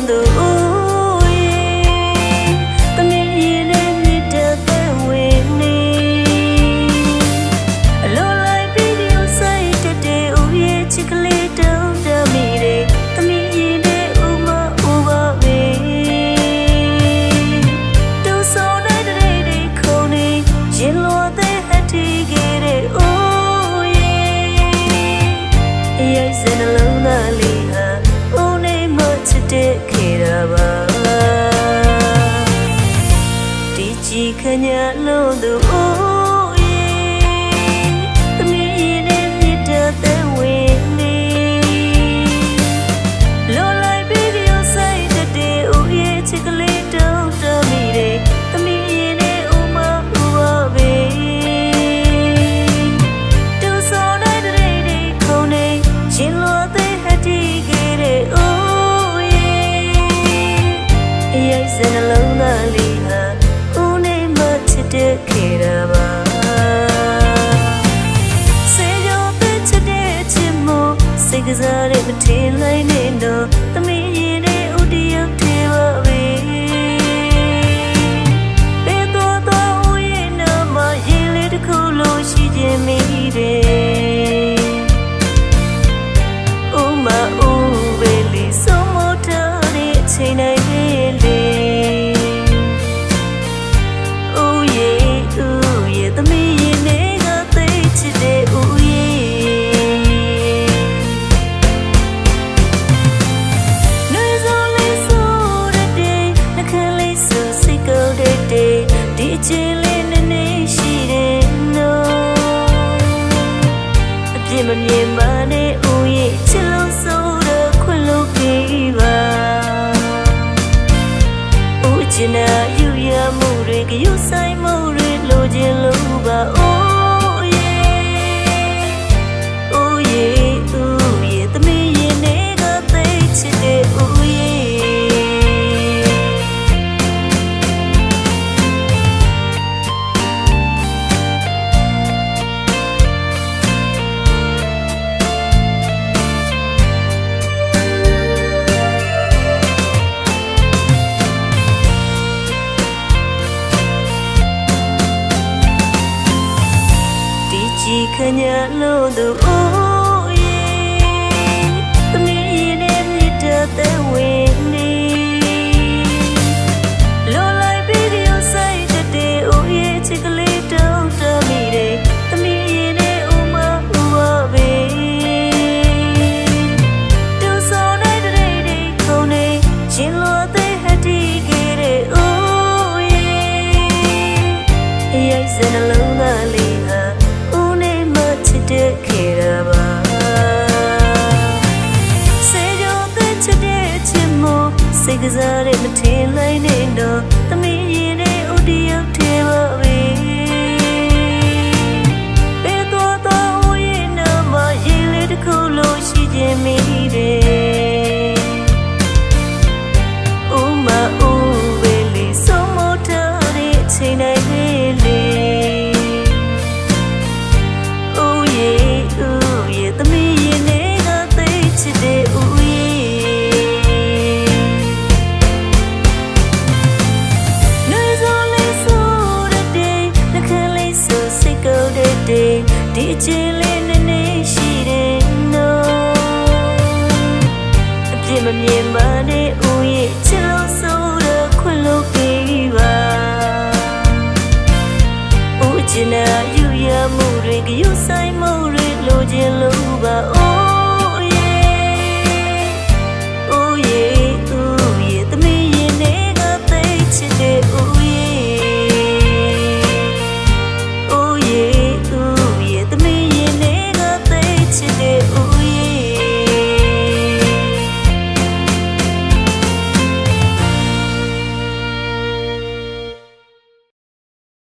mundo. ညလုံးသူ ချင်တဲ့ယူရမှုတွေကယူဆိုင်မှုတွေလိုချင်လို့ ခညာလို့သူအိုးရေသမီးရည်မြစ်တဲ့တဲ့ဝင်းနေလိုလိုက်ပြီးဒီဆိုင်တဲ့အိုးရေချစ်ကလေးတောင်းတမိတယ်သမီးရည်နဲ့ဥမဥပဘေသူစောနိုင်တဲ့ဒီခုန်နေရှင်လို့တဲ့ဟတီကြီးတဲ့အိုးရေရိုက်စနလ စိတ်ကစားတဲ့မထင်နိုင်နဲ့တော့သမီး ဒီအချင်းလေးနည်းနည်းရှိတယ်နော်အပြစ်မမြင်ပါနဲ့ဦးရဲ့ချစ်လို့ဆိုတော့ခွင့်လို့ပေးပါဦးချင်တဲ့